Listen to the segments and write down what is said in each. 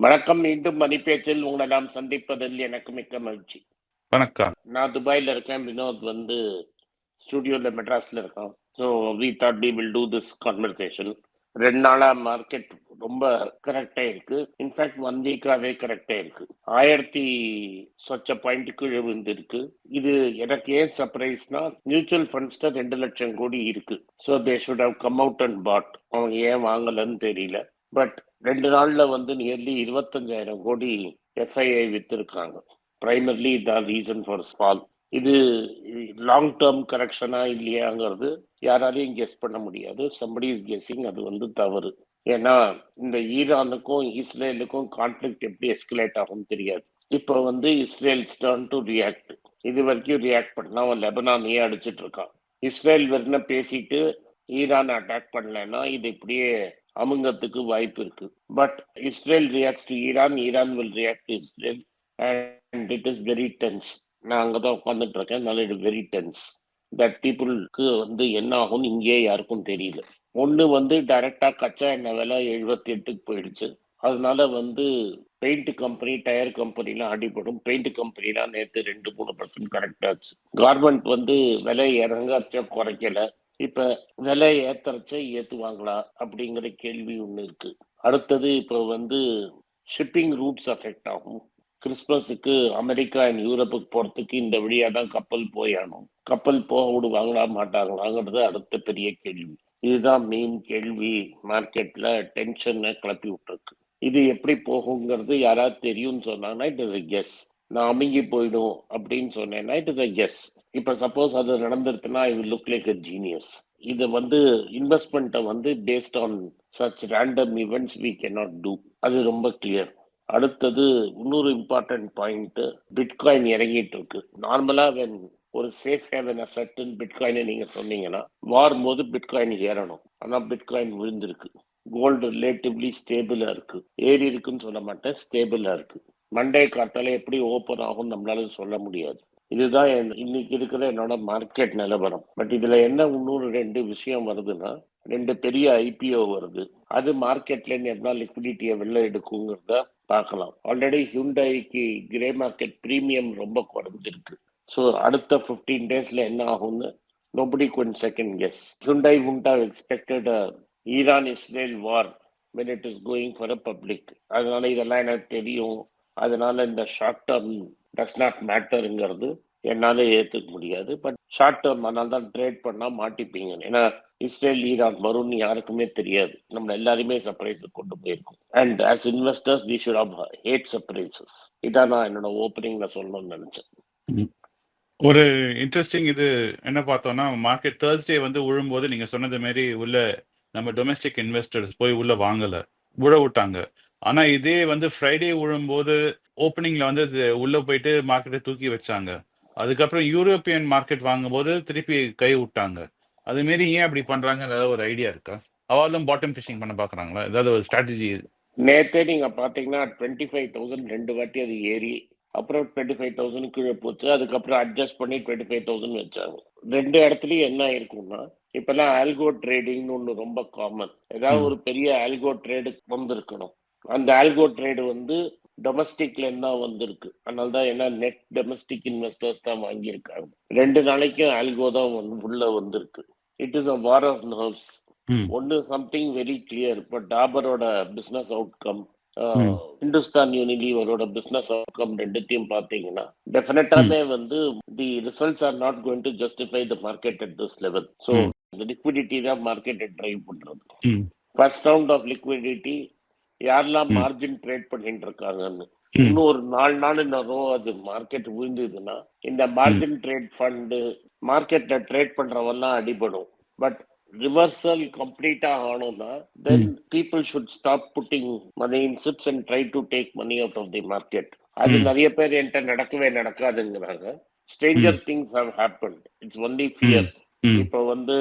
வணக்கம் மீண்டும் மணிப்பேச்சில் உங்களை நாம் சந்திப்பதில் எனக்கு மிக்க மகிழ்ச்சி. வணக்கம். நான் துபாயில இருக்கேன் வினோத் வந்து ஸ்டுடியோல மெட்ராஸ்ல இருக்கான். So we thought we will do this conversation ரெண்டு நாளா மார்க்கெட் ரொம்ப கரெக்டா இருக்கு. இன்ஃபேக்ட் ஒன் வீக்காவே கரெக்டா இருக்கு. ஆயிரத்தி சொச்ச பாயிண்ட் கீழே விழுந்திருக்கு. இது எனக்கு ஏன் சர்ப்ரைஸ்னா மியூச்சுவல் ஃபண்ட்ஸ்ல ரெண்டு லட்சம் கோடி இருக்கு. So they should have come out and bought அவங்க ஏன் வாங்கலன்னு தெரியல. பட் ரெண்டு நாள்ல வந்து நியர்லி இருபத்தஞ்சாயிரம் கோடி எஃப்ஐஐ வித்திருக்காங்க. பிரைமர்லி த ரீசன் ஃபார் ஸ்பால் இது லாங் டேர்ம் கரெக்ஷனா இல்லையாங்கிறது யாராலையும் கெஸ் பண்ண முடியாது. சம்படி இஸ் கெஸ்ஸிங் அது வந்து தவறு. ஏன்னா இந்த ஈரானுக்கும் இஸ்ரேலுக்கும் கான்ஃபிளிக் எப்படி எஸ்கலேட் ஆகும் தெரியாது. இப்போ வந்து இஸ்ரேல் டர்ன் டு ரியாக்ட் இது வரைக்கும் ரியாக்ட் பண்ணா அவன் லெபனானையே அடிச்சிட்டு இருக்கான். இஸ்ரேல் வெறும் பேசிட்டு ஈரான் அட்டாக் பண்ணலன்னா இது இப்படியே அமுங்கத்துக்கு வாய்ப்பு இருக்கு. But Israel react to Iran Iran will react to Israel and it is very tense நான் அங்கே தான் உட்காந்துட்டு இருக்கேன் அதனால இட் வெரி டென்ஸ் தட் பீப்புளுக்கு வந்து என்ன ஆகும்னு இங்கேயே யாருக்கும் தெரியல. ஒன்று வந்து டைரக்டா கச்சா எண்ணெய் விலை எழுபத்தி எட்டுக்கு போயிடுச்சு. அதனால வந்து பெயிண்ட் கம்பெனி டயர் கம்பெனிலாம் அடிபடும். பெயிண்ட் கம்பெனிலாம் நேற்று ரெண்டு மூணு பர்சன்ட் கரெக்டாச்சு கார்மெண்ட் வந்து விலை இறங்கச்ச குறைக்கல. இப்ப விலை ஏத்தரச்ச ஏத்துவாங்களா அப்படிங்கிற கேள்வி ஒண்ணு இருக்கு. அடுத்தது இப்போ வந்து ஷிப்பிங் ரூட்ஸ் அஃபெக்ட் ஆகும். கிறிஸ்மஸுக்கு அமெரிக்கா அண்ட் யூரோப்புக்கு போறதுக்கு இந்த வழியா தான் கப்பல் போயானோம் கப்பல் போக விடுவாங்களா மாட்டாங்களாங்கிறது அடுத்த பெரிய கேள்வி. இதுதான் மெயின் கேள்வி. மார்க்கெட்ல டென்ஷனை கிளப்பி விட்டுருக்கு. இது எப்படி போகுங்கிறது யாராவது தெரியும்னு சொன்னாங்கன்னா இட் இஸ் எ கெஸ் நான் அமுங்கி போயிடும் அப்படின்னு சொன்னேன்னா இட் இஸ் அ எஸ் இப்ப சப்போஸ் அது நடந்துருச்சுன்னா I will look like a genius இது வந்து இன்வெஸ்ட்மெண்ட்டை வந்து based on such random events we not do அது ரொம்ப கிளியர் அடுத்தது இன்னொரு இம்பார்ட்டன்ட் பாயிண்ட் பிட்காயின் இறங்கிட்டு இருக்கு. நார்மலா வென் ஒரு சேஃப் ஹேவன் அசட்டுன்னு பிட்காயினை நீங்க சொன்னீங்கன்னா வாரும் போது பிட்காயின் ஏறணும். ஆனா பிட்காயின் விழுந்திருக்கு. கோல்டு ரிலேட்டிவ்லி ஸ்டேபிளா இருக்கு. ஏறி இருக்குன்னு சொல்ல மாட்டேன் ஸ்டேபிளா இருக்கு. மண்டே காட்டால எப்படி ஓப்பன் ஆகும் நம்மளால சொல்ல முடியாது. இதுதான் என் இன்னைக்கு இருக்கிற என்னோட மார்க்கெட் நிலவரம். பட் இதுல என்ன இன்னொரு ரெண்டு விஷயம் வருதுன்னா ரெண்டு பெரிய ஐபிஓ வருது. அது மார்க்கெட்ல என்ன லிக்விடிட்டியை வெளில எடுக்குங்கிறத பார்க்கலாம். ஆல்ரெடி ஹியூண்டாய்க்கு கிரே மார்க்கெட் ப்ரீமியம் ரொம்ப குறைஞ்சிருக்கு. ஸோ அடுத்த ஃபிஃப்டீன் டேஸ்ல என்ன ஆகும்னு nobody can second guess Hyundai உண்டா expected Iran Israel war when it is going for a public அதனால இதெல்லாம் எனக்கு தெரியும். அதனால இந்த ஷார்ட் டேர்ம் டஸ் நாட் மேட்டருங்கிறது என்னால ஏத்துக்க முடியாது. பட் ஷார்ட் டேர்ம் அதனால தான் ட்ரேட் பண்ணா மாட்டிப்பீங்க. ஏன்னா இஸ்ரேல் ஈரான் வரும்னு யாருக்குமே தெரியாது. நம்ம எல்லாருமே சர்ப்ரைஸ் கொண்டு போயிருக்கோம். And as investors we should have had surprises இதான் நான் என்னோட ஓப்பனிங்ல சொல்லணும்னு நினைச்சேன். ஒரு இன்ட்ரெஸ்டிங் இது என்ன பார்த்தோம்னா மார்க்கெட் தேர்ஸ்டே வந்து விழும்போது நீங்க சொன்னது மாதிரி உள்ள நம்ம டொமஸ்டிக் இன்வெஸ்டர்ஸ் போய் உள்ள வாங்கல. விழ விட்டாங்க ஆனா இதே வந்து ஃப்ரைடே விழும்போது ஓப்பனிங்ல வந்து உள்ள போயிட்டு மார்க்கெட்டை தூக்கி வச்சாங்க. அதுக்கப்புறம் யூரோப்பியன் மார்க்கெட் வாங்கும்போது திருப்பி கை விட்டாங்க. அது மாரி ஏன் அப்படி பண்றாங்க ஏதாவது ஒரு ஐடியா இருக்கா? அவளும் பாட்டம் ஃபிஷிங் பண்ண பாக்குறாங்களா? ஏதாவது ஒரு ஸ்ட்ராட்டஜி நேத்தே நீங்க பாத்தீங்கன்னா டுவெண்ட்டி ஃபைவ் தௌசண்ட் ரெண்டு வாட்டி அது ஏறி அப்புறம் டுவெண்ட்டி ஃபைவ் தௌசண்ட் கீழே போச்சு. அதுக்கப்புறம் அட்ஜஸ்ட் பண்ணி டுவெண்ட்டி ஃபைவ் தௌசண்ட் வச்சாங்க. ரெண்டு இடத்துலயும் என்ன இருக்கும்னா இப்பெல்லாம் ஆல்கோ ட்ரேடிங்னு ஒன்று ரொம்ப காமன் ஏதாவது. ஒரு பெரிய ஆல்கோ ட்ரேடு வந்திருக்கணும். அந்த ஆல்கோ ட்ரேடு வந்து டொமஸ்டிக்ல இருந்து தான் வந்திருக்கு. அதனால தான் என்ன நெட் டொமஸ்டிக் இன்வெஸ்டர்ஸ் தான் வாங்கியிருக்காங்க. ரெண்டு நாளைக்கும் ஆல்கோ தான் உள்ள வந்திருக்கு. It is a war of nerves. ஒன்னு சம்திங் வெரி கிளியர் இப்போ டாபரோட பிசினஸ் அவுட்கம். இந்துஸ்தான் யூனிலீவரோட பிசினஸ் அவுட்கம் ரெண்டுத்தையும் பார்த்தீங்கன்னா டெஃபினட்டாவே வந்து the results are not going to justify the market at this level so liquidity தான் மார்க்கெட்டை ட்ரைவ் பண்றது. ஃபர்ஸ்ட் ரவுண்ட் ஆஃப் லிக்விடிட்டி யாரெல்லாம். மார்ஜின் ட்ரேட் பண்ணிட்டு இருக்காங்கன்னு ஒரு நாலு நாள் ரோ அது மார்க்கெட் விழுந்ததுன்னா இந்த மார்ஜின் ட்ரேட் ஃபண்டு மார்க்கெட்ல ட்ரேட் பண்றவெல்லாம் அடிபடும். பட் ரிவர்சல் கம்ப்ளீட்டா ஆனோம்னா then people should stop putting money in chips and try to take money out of the market அது. நிறைய பேர் என்கிட்ட நடக்கவே நடக்காதுங்கிறாங்க. Stranger things have happen it's only fear. இப்ப வந்து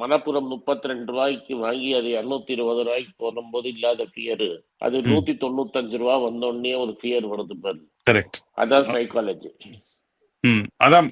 மணப்புரம் முப்பத்தி ரெண்டு ரூபாய்க்கு வாங்கி அது இருநூத்தி இருபது ரூபாய்க்கு போடும்போது இல்லாத ஃபியர் அது. நூத்தி தொண்ணூத்தஞ்சு ரூபா வந்தோடனே ஒரு ஃபியர் வருது பாரு கரெக்ட் அதான் சைக்காலஜி ம். அதான்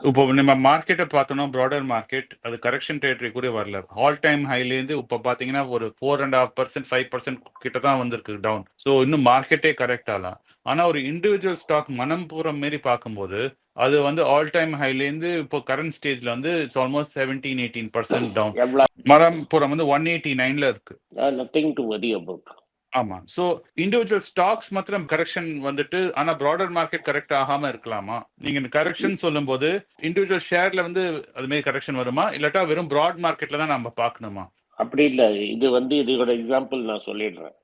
இப்போ நம்ம மார்க்கெட்ட பார்த்தோம்னா, ப்ராடர் மார்க்கெட் அது கரெக்ஷன் டெரிட்டரி கூட வரல. ஆல் டைம் ஹைலேருந்து இப்போ பார்த்தீங்கன்னா, ஒரு 4.5% 5% கிட்ட தான் வந்திருக்கு டவுன். ஸோ இன்னும் மார்க்கெட்டே கரெக்ட் ஆகலாம். ஆனா ஒரு இண்டிவிஜுவல் ஸ்டாக் மணப்புரம் மாரி பார்க்கும்போது, அது வந்து ஆல் டைம் ஹைலேருந்து இப்போ கரண்ட் ஸ்டேஜ்ல வந்து இட்ஸ் ஆல்மோஸ்ட் 17, 18% டவுன். எவ்வளோ மணப்புரம் வந்து 189ல இருக்கு. நத்திங் டு வரி அபவுட் ஆமா. ஸோ இண்டிவிஜுவல் ஸ்டாக்ஸ் மாத்திரம் கரெக்ஷன் வந்துட்டு, ஆனா ப்ராடர் மார்க்கெட் கரெக்ட் ஆகாம இருக்கலாமா? நீங்க இந்த கரெக்ஷன் சொல்லும்போது, இண்டிவிஜுவல் ஷேர்ல வந்து அது மாரி கரெக்ஷன் வருமா? இல்லாட்டா வெறும் பிராட் மார்க்கெட்ல தான் நம்ம பார்க்கணுமா? அப்படி இல்ல. இது வந்து இதோட எக்ஸாம்பிள் நான் சொல்லிடுறேன்.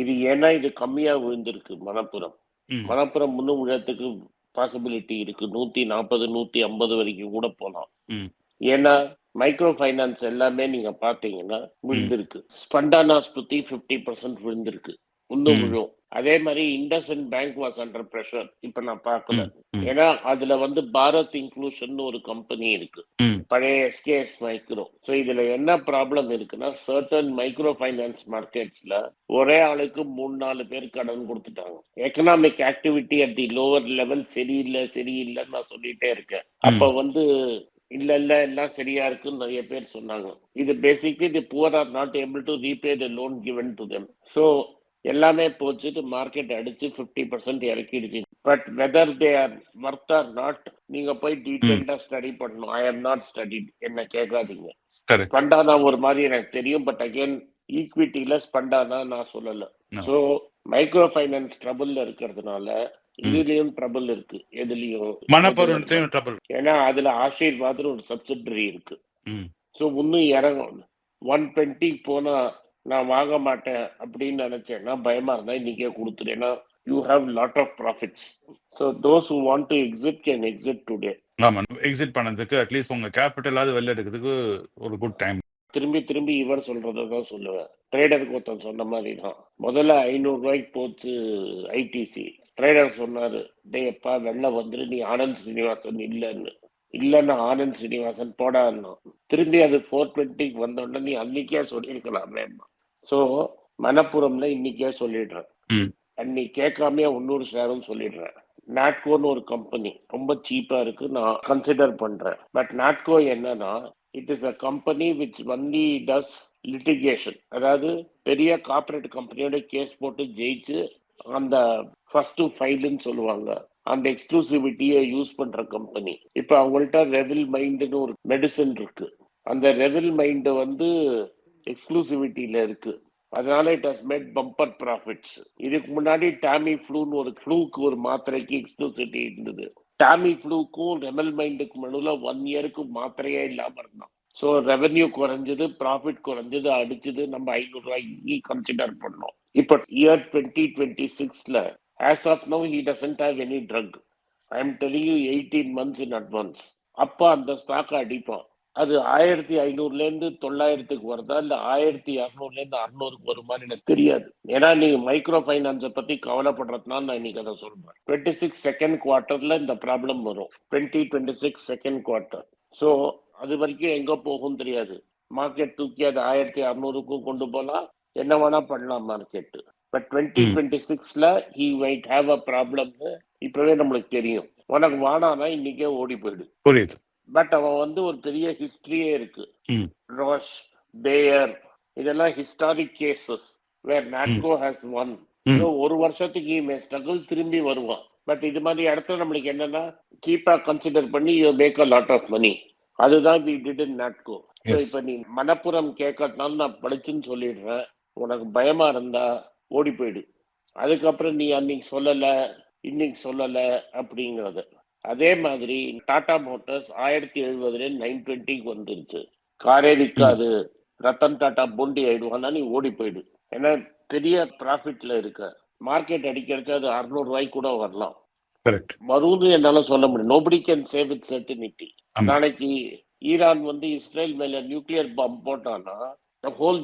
இது ஏன்னா இது கம்மியா விழுந்திருக்கு மணப்புரம். ம். மணப்புரம் இன்னும் விழறதுக்கு பாசிபிலிட்டி இருக்கு. 140, 150 வரைக்கும் கூட போலாம். ஏன்னா மைக்ரோ ஃபைனான்ஸ் எல்லாமே நீங்க பார்த்தீங்கன்னா ம். விழுந்திருக்கு. ஸ்பண்டானாஸ் பத்தி 50% விழுந்திருக்கு. இன்னும். விழும். அதே மாதிரி IndusInd bank was under pressure. இப்ப நான் பார்க்கல. ஏன்னா அதுல வந்து பாரத் இன்க்ளூஷன் ஒரு கம்பெனி இருக்கு. பழைய எஸ்கேஎஸ் மைக்ரோ. ஸோ இதுல என்ன ப்ராப்ளம் இருக்குன்னா, சர்டன் மைக்ரோ ஃபைனான்ஸ் மார்க்கெட்ஸ்ல ஒரே ஆளுக்கு 3, 4 பேர் கடன் குடுத்துட்டாங்க. Economic activity at the lower level சரியில்ல, சரியில்லன்னு நான் சொல்லிட்டே இருக்கேன். அப்ப. வந்து இல்ல, இல்ல எல்லாம் சரியா இருக்குன்னு நெறைய பேர் சொன்னாங்க. இது basically the poor are not able to repay the loan given to them. So எல்லாமே போச்சுட்டு மார்க்கெட் அடிச்சு 50% இறக்கிடுச்சு. But whether they are worth or not நீங்க போய். டீடைல்டா ஸ்டடி பண்ணணும். I have not studied. என்ன கேட்காதீங்க. ஸ்பண்டானா ஒரு மாதிரி எனக்கு தெரியும். பட் அகைன் ஈக்விட்டில ஸ்பண்டானா நான் சொல்லல. ஸோ மைக்ரோ ஃபைனான்ஸ் ட்ரபிள்ல இருக்கிறதுனால. இதுலயும் ட்ரபிள் இருக்கு. எதுலயும் ட்ரபிள். ஏன்னா அதுல ஆசீர்வாத்னு ஒரு சப்சிடரி இருக்கு. ஸோ இன்னும் இறங்கும். 120 போனா நான் வாங்க மாட்டேன் அப்படின்னு நினைச்சேன்னா பயமா இருந்தா இன்னைக்கே கொடுத்துரு. ஏன்னா you have lot of profits. So those who want to exit can exit today. ஆமா. எக்ஸிட் பண்ணதுக்கு அட்லீஸ்ட் உங்க கேபிட்டலாவது வெளில எடுக்கிறதுக்கு ஒரு குட் டைம். திரும்பி திரும்பி இவர் சொல்றதை தான் சொல்லுவேன். ட்ரேடருக்கு ஒருத்தன் சொன்ன மாதிரி தான். முதல்ல 500 ரூபாய்க்கு போச்சு ஐடிசி. ட்ரேடர் சொன்னாரு, டேய் அப்பா வெளில வந்துரு நீ ஆனந்த் ஸ்ரீனிவாசன் இல்லன்னு. இல்லன்னா ஆனந்த் ஸ்ரீனிவாசன் போடான்னா. திரும்பி அது 420க்கு வந்த உடனே நீ அன்னைக்கே சொல்லியிருக்கலாமே. ஸோ மணப்புரம்ல இன்னைக்கே சொல்லிடுறேன். அன்னைக்கு கேட்காமயே இன்னொரு ஷேரும் சொல்லிடுறேன். நாட்கோன்னு ஒரு கம்பெனி ரொம்ப சீப்பா இருக்கு. நான் கன்சிடர் பண்றேன். பட் நாட்கோ என்னன்னா it is a company which only does litigation. அதாவது பெரிய கார்ப்பரேட் கம்பெனியோட கேஸ் போட்டு ஜெயிச்சு அந்த ஃபர்ஸ்ட் ஃபைல்னு சொல்லுவாங்க. அந்த எக்ஸ்க்ளூசிவிட்டியை யூஸ் பண்ற கம்பெனி. இப்ப அவங்கள்ட்ட ரெவில் மைண்ட்னு ஒரு மெடிசின் இருக்கு. அந்த ரெவில் மைண்ட் வந்து எக்ஸ்க்ளூசிவிட்டில இருக்கு. அதனால it has made bumper profits. இதுக்கு முன்னாடி டாமி ஃப்ளூன்னு ஒரு ஃப்ளூக்கு ஒரு மாத்திரைக்கு எக்ஸ்க்ளூசிவிட்டி இருந்தது. டாமி ஃப்ளூக்கும் ரெமல் மைண்டுக்கு நடுவுல 1 இயருக்கு மாத்திரையே இல்லாம இருந்தான். ஸோ ரெவென்யூ குறைஞ்சது, ப்ராஃபிட் குறைஞ்சது, அடிச்சது நம்ம 500 ரூபாய்க்கு கன்சிடர் பண்ணோம். இப்போ year 2026ல as of now he doesn't have any drug. I am telling you 18 months in advance. அப்போ அந்த ஸ்டாக்கை அடிப்பான். அது 1500லேருந்து 900க்கு வருதா இல்ல 1200லேருந்து 600க்கு வருமான்னு எனக்கு தெரியாது. ஏன்னா நீங்க மைக்ரோ ஃபைனான்ஸ பத்தி கவலைப்படுறதுனால நான் இன்னைக்கு அதை சொல்றேன். 26 செகண்ட் குவார்டர்ல இந்த ப்ராப்ளம் வரும். 2026 செகண்ட் குவார்ட்டர். ஸோ அது வரைக்கும் எங்க போகும் தெரியாது. மார்க்கெட் தூக்கி அது 1600க்கும் கொண்டு போலாம். என்ன வேணா பண்ணலாம் மார்க்கெட். பட் டுவெண்ட்டி டுவெண்ட்டி சிக்ஸ்ல ஹி மைட் ஹாவ் அ ப்ராப்ளம்னு இப்பவே நம்மளுக்கு தெரியும். உனக்கு வானானா இன்னைக்கே ஓடி போயிடு. புரியுது. பட் அவன் வந்து ஒரு பெரிய ஹிஸ்டரியே இருக்கு. ம். ரோஷ், பேயர் இதெல்லாம் historic cases where hmm. Natco has one. Hmm. ஒரு வருஷத்துக்கு may struggle திரும்பி வருவான். பட் இது மாதிரி இடத்துல நம்மளுக்கு என்னன்னா சீப்பா கன்சிடர் பண்ணி you make a lot of money. அதுதான் we did in Natco. So. இப்ப நீ மணப்புரம் கேட்கறதுனால நான் படிச்சுன்னு சொல்லிடுறேன். உனக்கு பயமா இருந்தா ஓடி போயிடு. அதுக்கப்புறம் நீ அன்னைக்கு சொல்லல, இன்னைக்கு சொல்லல அப்படிங்கிறது. அதே மாதிரி டாடா மோட்டார்ஸ் 1070 920க்கு வந்துருச்சு. காரே ம். விக்காது. ரத்தன் டாடா பொண்டி ஆயிடுவான்னா நீ ஓடி போயிடு. ஏன்னா பெரிய ப்ராஃபிட்ல இருக்க. மார்க்கெட் அடிக்கிறச்சு அது 600 ரூபாய்க்கு கூட வரலாம். வரும்னு என்னால சொல்ல முடியும். Nobody can say with certainty. நாளைக்கு ஈரான் வந்து இஸ்ரேல் மேல நியூக்ளியர் பாம் போட்டான்னா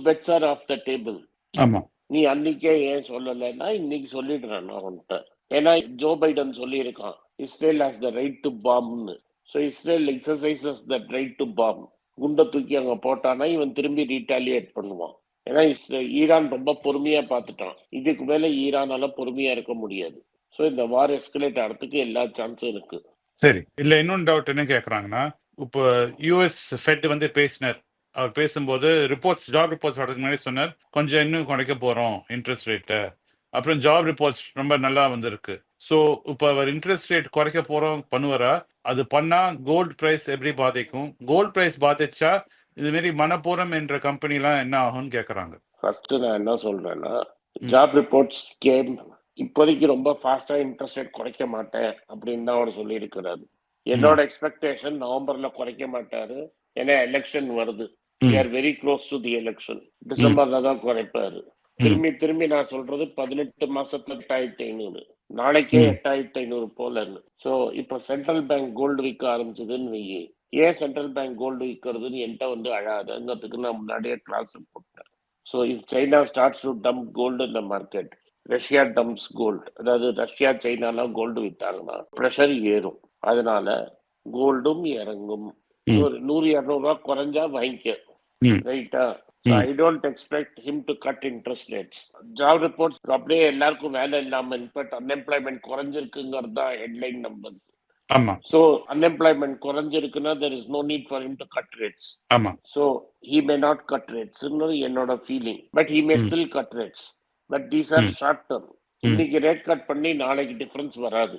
bets are off the table. ஆமா. நீ அன்னைக்கே ஏன் சொல்லலைன்னா இன்னைக்கு சொல்லிடுறேன் நான் உன்கிட்ட. ஏன்னா ஜோ பைடன் சொல்லியிருக்கான். Israel has the right to பாம்னு. So Israel exercises the right to bomb. குண்டை தூக்கி அங்க போட்டானா இவன் திரும்பி ரீட்டாலியேட் பண்ணுவான். ஏன்னா இஸ்ரே ஈரான் ரொம்ப பொறுமையா பார்த்துட்டான். இதுக்கு மேல ஈரானால பொறுமையா இருக்க முடியாது. ஸோ இந்த வார் எஸ்கலேட் ஆகிறதுக்கு எல்லா சான்ஸும் இருக்கு. சரி இல்ல இன்னொன்று டவுட் என்ன கேட்குறாங்கன்னா இப்போ யூஎஸ் ஃபெட் வந்து பேசினார் அவர் பேசும்போது ரிப்போர்ட்ஸ் ஜாப் ரிப்போர்ட்ஸ் வரதுக்கு முன்னாடி சொன்னார் கொஞ்சம் இன்னும் குறைக்க போறோம் இன்ட்ரெஸ்ட் ரேட்டை அப்புறம் ஜாப் ரிப்போர்ட்ஸ் ரொம்ப நல்லா வந்திருக்கு. ஸோ இப்போ அவர் இன்ட்ரெஸ்ட் ரேட் குறைக்க போறோம் பண்ணுவாரா? அது பண்ணா கோல்ட் பிரைஸ் எப்படி பாதிக்கும்? கோல்ட் பிரைஸ் பாதிச்சா இது மாதிரி மனப்பூரம் என்ற கம்பெனிலாம் என்ன ஆகும்னு கேக்குறாங்க. ஃபர்ஸ்ட் நான் என்ன சொல்றேன்னா ஜாப் ரிப்போர்ட்ஸ் கேம் இப்போதைக்கு ரொம்ப ஃபாஸ்டா இன்ட்ரெஸ்ட் ரேட் குறைக்க மாட்டேன் அப்படின்னு தான் அவர் சொல்லி இருக்கிறாரு என்னோட எக்ஸ்பெக்டேஷன் நவம்பர்ல குறைக்க மாட்டாரு. ஏன்னா எலெக்ஷன் வருது. Are very close to the election டிசம்பர்ல தான் குறைப்பாரு. திரும்பி திரும்பி நான் சொல்றது பதினெட்டு மாசத்துல எட்டாயிரத்தி ஐநூறு. நாளைக்கே. எட்டாயிரத்தி ஐநூறு போலன்னு சோ இப்ப சென்ட்ரல் பேங்க் கோல்டு விற்க ஆரம்பிச்சதுன்னு வையி. ஏன் சென்ட்ரல் பேங்க் கோல்டு விற்கிறதுன்னு என்கிட்ட வந்து அழாதங்கிறதுக்கு நான் முன்னாடியே கிளாஸ் போட்டேன். So if China starts to dump gold இந்த மார்க்கெட் ரஷ்யா டம்ப்ஸ் கோல்டு அதாவது ரஷ்யா சைனாலாம் கோல்டு வித்தாங்கன்னா ப்ரெஷர் ஏறும். அதனால கோல்டும் இறங்கும். ஒரு நூறு இரநூறுவா குறைஞ்சா வாங்கிக்க. ரைட்டா I don't expect him to cut interest rates job reports அப்படியே எல்லாருக்கும் வேலை இல்லாம இன்பேக்ட் அன்எம்ப்ளாய்மெண்ட் குறைஞ்சிருக்குங்கிறது தான் ஹெட்லைன் நம்பர்ஸ் ஆமா. So unemployment குறைஞ்சிருக்குன்னா there is no need for him to cut rates ஆமா. So he may not cut rates என்னோட feeling but he may. Still cut rates but these are. Short term இன்னைக்கு rate cut பண்ணி நாளைக்கு difference வராது.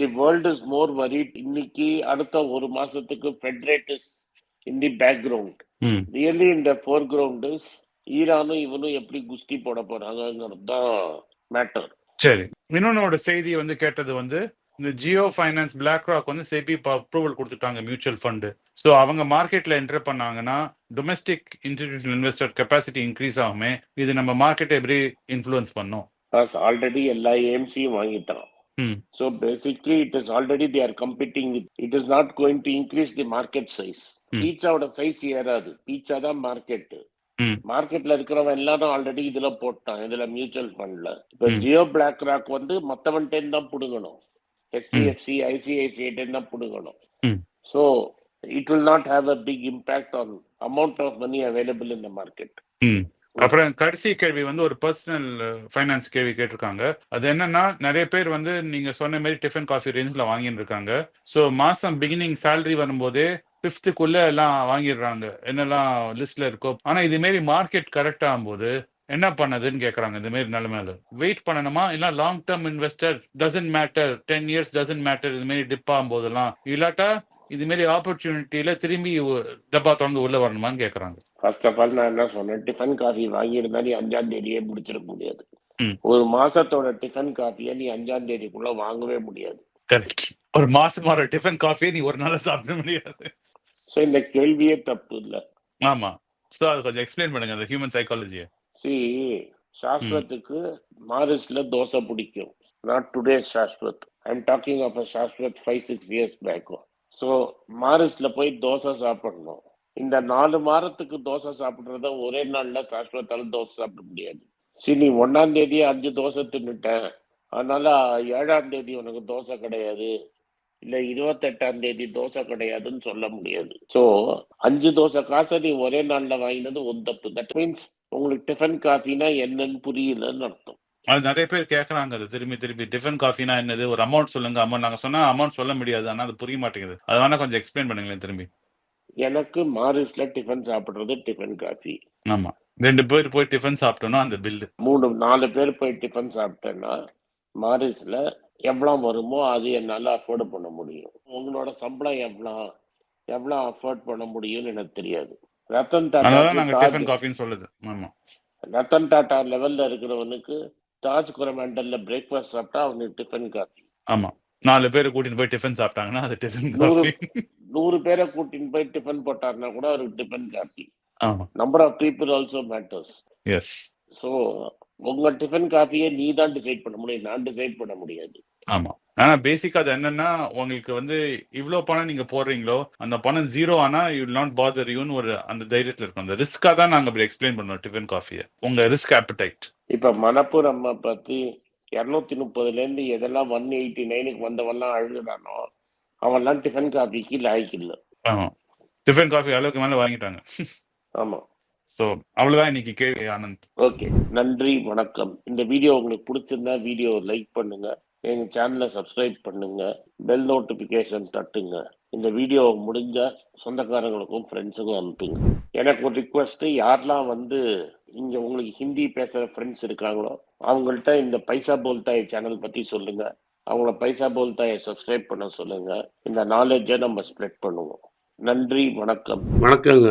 The world is more worried இன்னைக்கு அடுத்த ஒரு மாசத்துக்கு Fed rate is in the background really இந்த ஃபோர் கிரவுண்ட் இஸ் ஈரானும் இவனும் எப்படி குஸ்தி போட போறாங்கிறது தான் மேட்டர் சரி இன்னொன்னோட செய்தி வந்து கேட்டது வந்து இந்த ஜியோ ஃபைனான்ஸ் பிளாக் ராக் வந்து செபி அப்ரூவல் கொடுத்துட்டாங்க மியூச்சுவல் ஃபண்டு ஸோ அவங்க மார்க்கெட்ல என்டர் பண்ணாங்கன்னா domestic institutional investor capacity increase ஆகுமே இது நம்ம மார்க்கெட்டை எப்படி இன்ஃப்ளூயன்ஸ் பண்ணும் ஆல்ரெடி எல்லா ஏஎம்சியும் வாங்கிட்டான் ம் So basically, it is already they are competing with. It is not going to increase the market size. Hmm. பீட்சாவோட சைஸ் ஏறாது. பீட்சா தான் மார்க்கெட் மார்க்கெட்ல இருக்கிறவன் எல்லாரும் ஆல்ரெடி இதுல போட்டான். இதுல மியூச்சுவல் ஃபண்ட்ல இப்ப. ஜியோ பிளாக் ராக் வந்து மத்தவன்டேன் தான் புடுங்கணும். ஹெச்டிஎஃப்சி ஐசிஐசிஐ தான் புடுங்கணும். So it will not have a big impact on amount of money available in the market அப்புறம் கடைசி கேள்வி வந்து ஒரு பர்சனல் ஃபைனான்ஸ் கேள்வி கேட்டிருக்காங்க. அது என்னன்னா நிறைய பேர் வந்து நீங்க சொன்ன மாதிரி டிஃபன் காஃபி ரேஞ்சில் வாங்கிட்டு இருக்காங்க ஸோ மாசம் பிகினிங் salary வரும்போதே ஃபிஃப்த்துக்குள்ள எல்லாம் வாங்கிடுறாங்க. என்னெல்லாம் லிஸ்ட்ல இருக்கோ. ஆனா இது மாரி மார்க்கெட் கரெக்ட் ஆகும்போது என்ன பண்ணதுன்னு கேக்குறாங்க இந்த மாதிரி நிலைமையில. வெயிட் பண்ணணுமா? இல்ல long term investor doesn't matter ten years doesn't matter இது மாதிரி டிப் ஆகும்போதெல்லாம் இல்லாட்டா இது மாதிரி ஆப்பர்ச்சுனிட்டியில திரும்பி டப்பா திறந்து உள்ள வரணுமான்னு கேக்குறாங்க. ஃபர்ஸ்ட் ஆஃப் ஆல் நான் என்ன சொன்னேன்? டிஃபன் காஃபி வாங்கியிருந்தா நீ அஞ்சாம் தேதியே முடிச்சிட முடியாது. ஒரு மாசத்தோட டிஃபன் காஃபியை நீ அஞ்சாம் தேதிக்குள்ள வாங்கவே முடியாது. கரெக்ட் ஒரு மாசம் வர டிஃபன் காஃபியை நீ ஒரு நாள் சாப்பிட முடியாது. ஸோ இந்த கேள்வியே தப்பு இல்லை ஆமா. சோ அது கொஞ்சம் எக்ஸ்பிளைன் பண்ணுங்க அந்த ஹியூமன் சைக்காலஜியை சி சாஸ்வத்துக்கு மாரிஸ்ல தோசை பிடிக்கும். Not today Shashwat I am talking of a Shashwat five six years back so மாரிஸ்ல போய் தோசை சாப்பிடணும். இந்த நாலு வாரத்துக்கு தோசை சாப்பிடுறத ஒரே நாள்ல சாஸ்வத்தால தோசை சாப்பிட முடியாது. சரி நீ ஒன்னாம் தேதியே அஞ்சு தோசை தின்னுட்டேன் அதனால ஏழாம் தேதி உனக்கு தோசை கிடையாது. இல்ல இருபத்தெட்டாம் தேதி தோசை கிடையாதுன்னு சொல்ல முடியாது. சோ அஞ்சு தோசை காசை நீ ஒரே நாள்ல வாங்கினது ஒரு தப்பு. தட் மீன்ஸ் உங்களுக்கு டிஃபன் காஃபினா என்னன்னு புரியலன்னு அர்த்தம். அது நிறைய பேர் கேக்குறாங்க அது திரும்பி திரும்பி டிஃபன் காஃபினா என்னது? ஒரு அமௌண்ட் சொல்லுங்க அமௌண்ட் நாங்க சொன்னா அமௌண்ட் சொல்ல முடியாது ஆனா அது புரிய மாட்டேங்குது. அது வேணா கொஞ்சம் எக்ஸ்பிளைன் பண்ணுங்களேன் திரும்பி. எனக்கு மாரிஸ்ல டிஃபன் சாப்பிடுறது டிஃபன் காஃபி ஆமா. ரெண்டு பேர் போய் டிஃபன் சாப்பிட்டோம்னா அந்த பில்லு மூணு நாலு பேர் போய் டிஃபன் சாப்பிட்டேன்னா மாரிஸ்ல எவ்வளோ வருமோ அது என்னால் அஃபோர்டு பண்ண முடியும். உங்களோட சம்பளம் எவ்வளோ எவ்வளோ அஃபோர்ட் பண்ண முடியும்னு எனக்கு தெரியாது. ரத்தன் அதனால நாங்க டாடா டிஃபன் காஃபின்னு சொல்லுது. ஆமா. ரத்தன் டாடா லெவல்ல இருக்கிறவனுக்கு தாஜ் குரமண்டல்ல பிரேக்ஃபாஸ்ட் சாப்பிட்டா அவனுக்கு டிஃபன் காஃபி ஆமா. நாலு பேர் கூட்டிட்டு போய் டிஃபன் சாப்பிட்டாங்கன்னா அது டிஃபன் நூறு காஃபி நூறு பேரை கூட்டின்னு போய் டிஃபன் போட்டாருன்னா கூட அவருக்கு டிஃபன் காஃபி ஆமா. Number of people also matters yes so உங்க டிஃபன் காஃபியை நீ தான் டிசைட் பண்ண முடியும். நான் டிசைட் பண்ண முடியாது. ஆமா. ஆனா பேசிக்கா அது என்னன்னா உங்களுக்கு வந்து இவ்வளவு பணம் நீங்க போடுறீங்களோ அந்த பணம் ஜீரோ ஆனா யூ நாட் பாதர் யூன்னு ஒரு அந்த தைரியத்துல இருக்கும் அந்த ரிஸ்கா தான் நாங்க அப்படி எக்ஸ்பிளைன் பண்ணோம் டிஃபன் காஃபியை உங்க ரிஸ்க் ஆப்படைட் இப்ப மணப்பூர் அம்மா பத்தி இருநூத்தி முப்பதுல இருந்து எதெல்லாம் ஒன் எயிட்டி நைனுக்கு வந்தவெல்லாம் அழுகுறானோ அவன்லாம் டிஃபன் காஃபிக்கு லாய்க்கு இல்லை. டிஃபன் காஃபி அளவுக்கு மேல வாங்கிட்டாங்க. ஆமா. சோ அவ்வளவுதான் இன்னைக்கு கேள்வி ஆனந்த். ஓகே நன்றி வணக்கம். இந்த வீடியோ உங்களுக்கு பிடிச்சிருந்தா வீடியோ லைக் பண்ணுங்க. எங்கள் சேனலை சப்ஸ்கிரைப் பண்ணுங்க. பெல் நோட்டிஃபிகேஷன் தட்டுங்க. இந்த வீடியோ முடிஞ்ச சொந்தக்காரங்களுக்கும் ஃப்ரெண்ட்ஸுக்கும் அனுப்புங்க. எனக்கு ஒரு ரிக்வஸ்ட்டு யாரெல்லாம் வந்து இங்கே உங்களுக்கு ஹிந்தி பேசுகிற ஃப்ரெண்ட்ஸ் இருக்காங்களோ அவங்கள்ட்ட இந்த பைசா போல்தாய் சேனல் பற்றி சொல்லுங்க. அவங்கள பைசா போல்தாயை சப்ஸ்கிரைப் பண்ண சொல்லுங்க. இந்த நாலேஜை நம்ம ஸ்ப்ரெட் பண்ணுவோம். நன்றி வணக்கம். வணக்கங்க.